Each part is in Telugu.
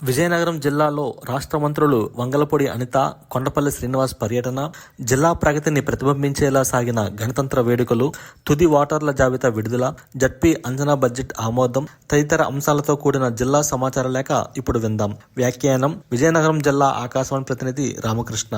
విజయనగరం జిల్లాలో రాష్ట్ర మంత్రులు వంగలపూడి అనిత కొండపల్లి శ్రీనివాస్ పర్యటన జిల్లా ప్రగతిని ప్రతిబింబించేలా సాగిన గణతంత్ర వేడుకలు తుది ఓటర్ల జాబితా విడుదల జడ్పీ అంజనా బడ్జెట్ ఆమోదం తదితర అంశాలతో కూడిన జిల్లా సమాచార లేఖ ఇప్పుడు విందాం. వ్యాఖ్యానం విజయనగరం జిల్లా ఆకాశవాణి ప్రతినిధి రామకృష్ణ.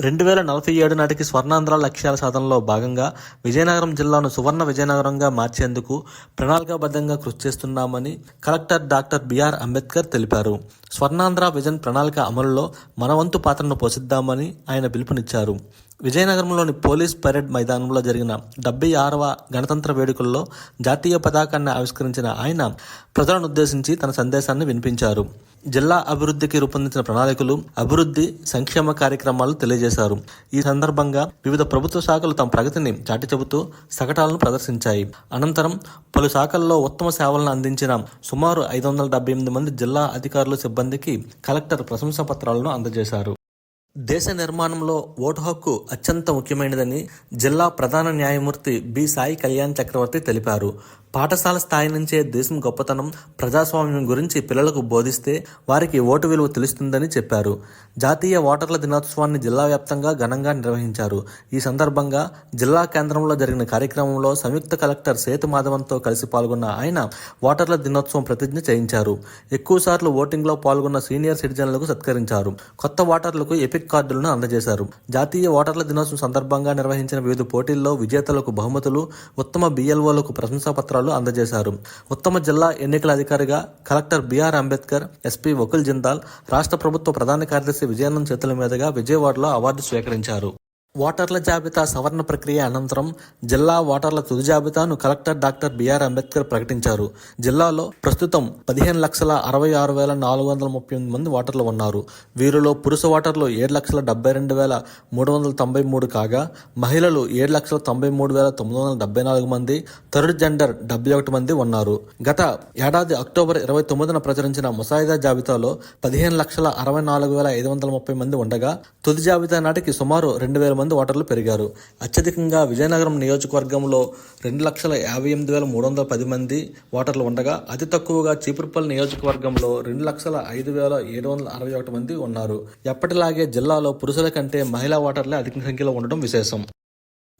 రెండు వేల నలభై ఏడు నాటికి స్వర్ణాంధ్ర లక్ష్యాల సాధనలో భాగంగా విజయనగరం జిల్లాను సువర్ణ విజయనగరంగా మార్చేందుకు ప్రణాళికాబద్ధంగా కృషి చేస్తున్నామని కలెక్టర్ డాక్టర్ బిఆర్ అంబేద్కర్ తెలిపారు. స్వర్ణాంధ్ర విజన్ ప్రణాళిక అమలులో మనవంతు పాత్రను పోషిద్దామని ఆయన పిలుపునిచ్చారు. విజయనగరంలోని పోలీస్ పరేడ్ మైదానంలో జరిగిన డెబ్బై ఆరవ గణతంత్ర వేడుకల్లో జాతీయ పతాకాన్ని ఆవిష్కరించిన ఆయన ప్రజలను ఉద్దేశించి తన సందేశాన్ని వినిపించారు. జిల్లా అభివృద్ధికి రూపొందించిన ప్రణాళికలు అభివృద్ధి సంక్షేమ కార్యక్రమాలు తెలియజేశారు. ఈ సందర్భంగా వివిధ ప్రభుత్వ శాఖలు తమ ప్రగతిని చాటి చెబుతూ శకటాలను ప్రదర్శించాయి. అనంతరం పలు శాఖల్లో ఉత్తమ సేవలను అందించిన సుమారు ఐదు వందల డెబ్బై ఎనిమిది మంది జిల్లా అధికారులు సిబ్బందికి కలెక్టర్ ప్రశంసా పత్రాలను అందజేశారు. దేశ నిర్మాణంలో ఓటు హక్కు అత్యంత ముఖ్యమైనదని జిల్లా ప్రధాన న్యాయమూర్తి బి. సాయి కళ్యాణ్ చక్రవర్తి తెలిపారు. పాఠశాల స్థాయి నుంచే దేశం గొప్పతనం ప్రజాస్వామ్యం గురించి పిల్లలకు బోధిస్తే వారికి ఓటు విలువ తెలుస్తుందని చెప్పారు. జాతీయ ఓటర్ల దినోత్సవాన్ని జిల్లా వ్యాప్తంగా ఘనంగా నిర్వహించారు. ఈ సందర్భంగా జిల్లా కేంద్రంలో జరిగిన కార్యక్రమంలో సంయుక్త కలెక్టర్ సేతు మాధవన్తో కలిసి పాల్గొన్న ఆయన ఓటర్ల దినోత్సవం ప్రతిజ్ఞ చేయించారు. ఎక్కువసార్లు ఓటింగ్లో పాల్గొన్న సీనియర్ సిటిజన్లకు సత్కరించారు. కొత్త ఓటర్లకు ఎపిక్ కార్డులను అందజేశారు. జాతీయ ఓటర్ల దినోత్సవం సందర్భంగా నిర్వహించిన వివిధ పోటీల్లో విజేతలకు బహుమతులు ఉత్తమ బిఎల్ఓలకు ప్రశంసా పత్రాలు అందజేశారు. ఉత్తమ జిల్లా ఎన్నికల అధికారిగా collector BR Ambedkar SP Vakul Jindal రాష్ట్ర ప్రభుత్వ ప్రధాన కార్యదర్శి విజయానంద్ చేతుల మీదుగా విజయవాడలో అవార్డు స్వీకరించారు. ఓటర్ల జాబితా సవరణ ప్రక్రియ అనంతరం జిల్లా ఓటర్ల తుది జాబితాను కలెక్టర్ డాక్టర్ బిఆర్ అంబేద్కర్ ప్రకటించారు. జిల్లాలో ప్రస్తుతం పదిహేను లక్షల అరవై ఆరు వేల నాలుగు వందల ముప్పై ఎనిమిది మంది ఓటర్లు ఉన్నారు. వీరిలో పురుష ఓటర్లు ఏడు లక్షల డెబ్బై రెండు వేల మూడు వందల తొంభై మూడు కాగా మహిళలు ఏడు లక్షల తొంభై మూడు వేల తొమ్మిది వందల డెబ్బై నాలుగు మంది థర్డ్ జెండర్ డెబ్బై ఒకటి మంది ఉన్నారు. గత ఏడాది అక్టోబర్ ఇరవై తొమ్మిదిన ప్రచురించిన ముసాయిదా జాబితాలో పదిహేను లక్షల అరవై నాలుగు వేల ఐదు వందల ముప్పై మంది ఉండగా తుది జాబితా నాటికి సుమారు రెండు వేల మంది ఓటర్లు పెరిగారు. అత్యధికంగా విజయనగరం నియోజకవర్గంలో రెండు లక్షల యాభై ఎనిమిది వేల మూడు వందల పది మంది ఓటర్లు ఉండగా అతి తక్కువగా చీపురుపల్లి నియోజకవర్గంలో రెండు లక్షల ఐదు వేల ఏడు వందల అరవై ఒకటి మంది ఉన్నారు. ఎప్పటిలాగే జిల్లాలో పురుషుల కంటే మహిళా ఓటర్లే అధిక సంఖ్యలో ఉండడం విశేషం.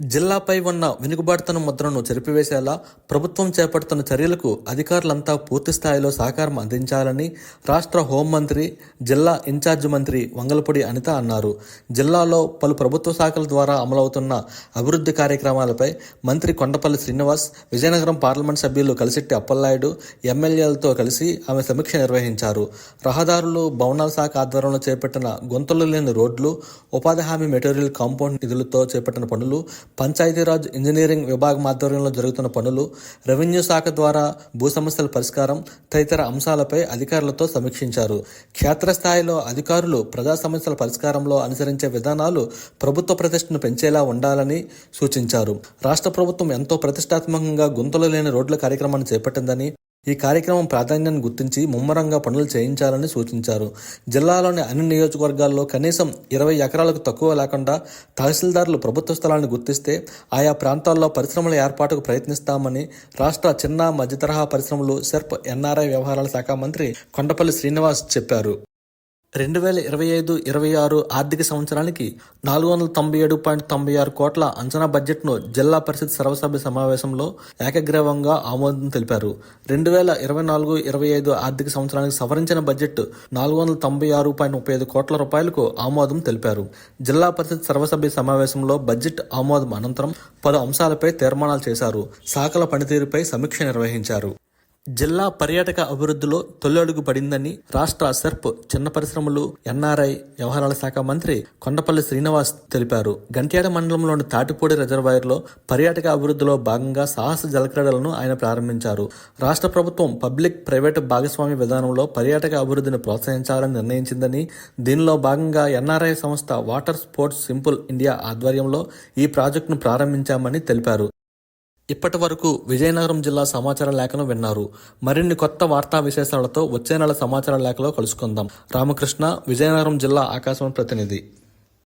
జిల్లాపై ఉన్న వెనుకబాటుతన ముద్రను చెరిపివేసేలా ప్రభుత్వం చేపడుతున్న చర్యలకు అధికారులంతా పూర్తి స్థాయిలో సహకారం అందించాలని రాష్ట్ర హోంమంత్రి జిల్లా ఇన్ఛార్జి మంత్రి వంగలపూడి అనిత అన్నారు. జిల్లాలో పలు ప్రభుత్వ శాఖల ద్వారా అమలవుతున్న అభివృద్ధి కార్యక్రమాలపై మంత్రి కొండపల్లి శ్రీనివాస్ విజయనగరం పార్లమెంట్ సభ్యులు కలిసిట్టి అప్పలనాయుడు ఎమ్మెల్యేలతో కలిసి ఆమె సమీక్ష నిర్వహించారు. రహదారులు భవనాల శాఖ ఆధ్వర్యంలో చేపట్టిన గుంతలు లేని రోడ్లు ఉపాధి హామీ మెటీరియల్ కాంపౌండ్ నిధులతో చేపట్టిన పనులు పంచాయతీరాజ్ ఇంజనీరింగ్ విభాగం ఆధ్వర్యంలో జరుగుతున్న పనులు రెవెన్యూ శాఖ ద్వారా భూ సమస్యల పరిష్కారం తదితర అంశాలపై అధికారులతో సమీక్షించారు. క్షేత్రస్థాయిలో అధికారులు ప్రజా సమస్యల పరిష్కారంలో అనుసరించే విధానాలు ప్రభుత్వ ప్రతిష్టను పెంచేలా ఉండాలని సూచించారు. రాష్ట్ర ప్రభుత్వం ఎంతో ప్రతిష్టాత్మకంగా గుంతలు లేని రోడ్ల కార్యక్రమాన్ని చేపట్టిందని ఈ కార్యక్రమం ప్రాధాన్యాన్ని గుర్తించి ముమ్మరంగా పనులు చేయించాలని సూచించారు. జిల్లాలోని అన్ని నియోజకవర్గాల్లో కనీసం ఇరవై ఎకరాలకు తక్కువ లేకుండా తహసీల్దారులు ప్రభుత్వ స్థలాన్ని గుర్తిస్తే ఆయా ప్రాంతాల్లో పరిశ్రమల ఏర్పాటుకు ప్రయత్నిస్తామని రాష్ట్ర చిన్న మధ్యతరహా పరిశ్రమలు సెర్ప్ ఎన్ఆర్ఐ వ్యవహారాల శాఖ మంత్రి కొండపల్లి శ్రీనివాస్ చెప్పారు. రెండు వేల ఇరవై ఐదు ఇరవై ఆరు ఆర్థిక సంవత్సరానికి నాలుగు వందల తొంభై ఏడు పాయింట్ తొంభై ఆరు కోట్ల అంచనా బడ్జెట్ను జిల్లా పరిషత్ సర్వసభ్య సమావేశంలో ఏకగ్రీవంగా ఆమోదం తెలిపారు. రెండు వేల ఇరవై నాలుగు ఇరవై ఐదు ఆర్థిక సంవత్సరానికి సవరించిన బడ్జెట్ నాలుగు వందల తొంభై ఆరు పాయింట్ ముప్పై ఐదు కోట్ల రూపాయలకు ఆమోదం తెలిపారు. జిల్లా పరిషత్ సర్వసభ్య సమావేశంలో బడ్జెట్ ఆమోదం అనంతరం పలు అంశాలపై తీర్మానాలు చేశారు. శాఖల పనితీరుపై సమీక్ష నిర్వహించారు. జిల్లా పర్యాటక అభివృద్ధిలో తొలడుగు పడిందని రాష్ట్ర సెర్ప్ చిన్న పరిశ్రమలు ఎన్ఆర్ఐ వ్యవహారాల శాఖ మంత్రి కొండపల్లి శ్రీనివాస్ తెలిపారు. గంట్యాడ మండలంలోని తాటిపూడి రిజర్వాయర్లో పర్యాటక అభివృద్ధిలో భాగంగా సాహస జలక్రీడలను ఆయన ప్రారంభించారు. రాష్ట్ర ప్రభుత్వం పబ్లిక్ ప్రైవేటు భాగస్వామ్య విధానంలో పర్యాటక అభివృద్ధిని ప్రోత్సహించాలని నిర్ణయించిందని దీనిలో భాగంగా ఎన్ఆర్ఐ సంస్థ వాటర్ స్పోర్ట్స్ సింపుల్ ఇండియా ఆధ్వర్యంలో ఈ ప్రాజెక్టును ప్రారంభించామని తెలిపారు. ఇప్పటి వరకు విజయనగరం జిల్లా సమాచార లేఖను విన్నారు. మరిన్ని కొత్త వార్తా విశేషాలతో వచ్చే నెల సమాచార లేఖలో కలుసుకుందాం. రామకృష్ణ విజయనగరం జిల్లా ఆకాశవాణి ప్రతినిధి.